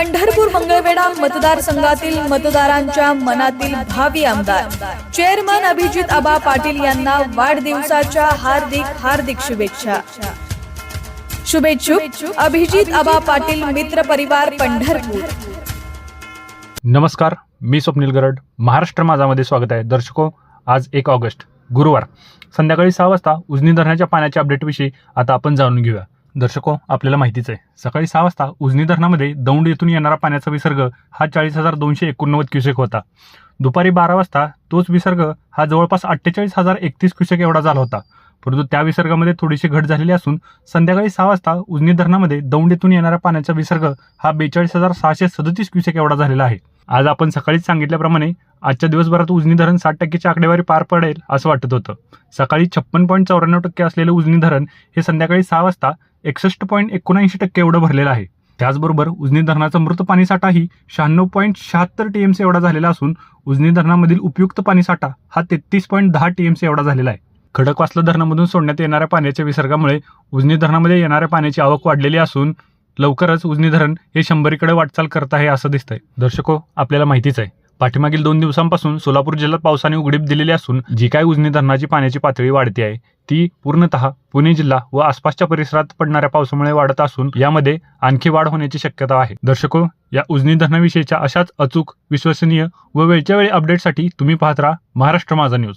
पंढरपूर मंगळवेढा मतदारसंघातील मतदारांच्या मनातील भावी आमदार. चेअरमन अभिजित आबा पाटील यांना वाढदिवसाच्या हार्दिक हार्दिक शुभेच्छा. शुभेच्छुक अभिजित आबा पाटील मित्र परिवार पंढरपूर. नमस्कार मी स्वप्नील गरड. महाराष्ट्र माझामध्ये स्वागत आहे. दर्शको आज एक ऑगस्ट गुरुवार. संध्याकाळी सहा वाजता उजनी धरणाच्या पाण्याच्या अपडेटविषयी आता आपण जाणून घेऊया. दर्शको आपल्याला माहितीच आहे. सकाळी सहा वाजता उजनी धरणामध्ये दौंड येथून येणारा पाण्याचा विसर्ग हा चाळीस हजार दोनशे एकोणनव्वद क्युसेक होता. दुपारी बारा वाजता तोच विसर्ग हा जवळपास अठ्ठेचाळीस हजार एकतीस क्युसेक एवढा झाला होता. परंतु त्या विसर्गामध्ये थोडीशी घट झालेली असून संध्याकाळी सहा वाजता उजनी धरणामध्ये दौंड येथून येणारा पाण्याचा विसर्ग हा बेचाळीस हजार सहाशे सदतीस क्युसेक एवढा झालेला आहे. आज आपण सकाळीच सांगितल्याप्रमाणे आजच्या दिवसभरात उजनी धरण साठ टक्केची आकडेवारी पार पडेल असं वाटत होतं. सकाळी छप्पन पॉईंट चौऱ्याण्णव टक्के असलेलं उजनी धरण हे संध्याकाळी सहा वाजता एकसष्ट पॉईंट एकोणऐंशी टक्के एवढं भरलेलं आहे. त्याचबरोबर उजनी धरणाचा मृत पाणीसाठाही शहाण्णव पॉईंट शहात्तर टी एम्स एवढा झालेला असून उजनी धरणामधील उपयुक्त पाणीसाठा हा तेहतीस पॉईंट दहा टी एम्स एवढा झालेला आहे. खडकवासला धरणामधून सोडण्यात येणाऱ्या पाण्याच्या विसर्गामुळे उजनी धरणामध्ये येणाऱ्या पाण्याची आवक वाढलेली असून लवकरच उजनी धरण हे शंभरीकडे वाटचाल करत आहे असं दिसतंय. दर्शको आपल्याला माहितीच आहे. पाठीमागील दोन दिवसांपासून सोलापूर जिल्ह्यात पावसाने उघडीप दिलेली असून जी काय उजनी धरणाची पाण्याची पातळी वाढते आहे ती पूर्णतः पुणे जिल्हा व आसपासच्या परिसरात पडणाऱ्या पावसामुळे वाढत असून यामध्ये आणखी वाढ होण्याची शक्यता आहे. दर्शको या उजनी धरणाविषयीच्या अशाच अचूक विश्वसनीय व वेळच्या वेळी अपडेटसाठी तुम्ही पाहत राहा महाराष्ट्र माझा न्यूज.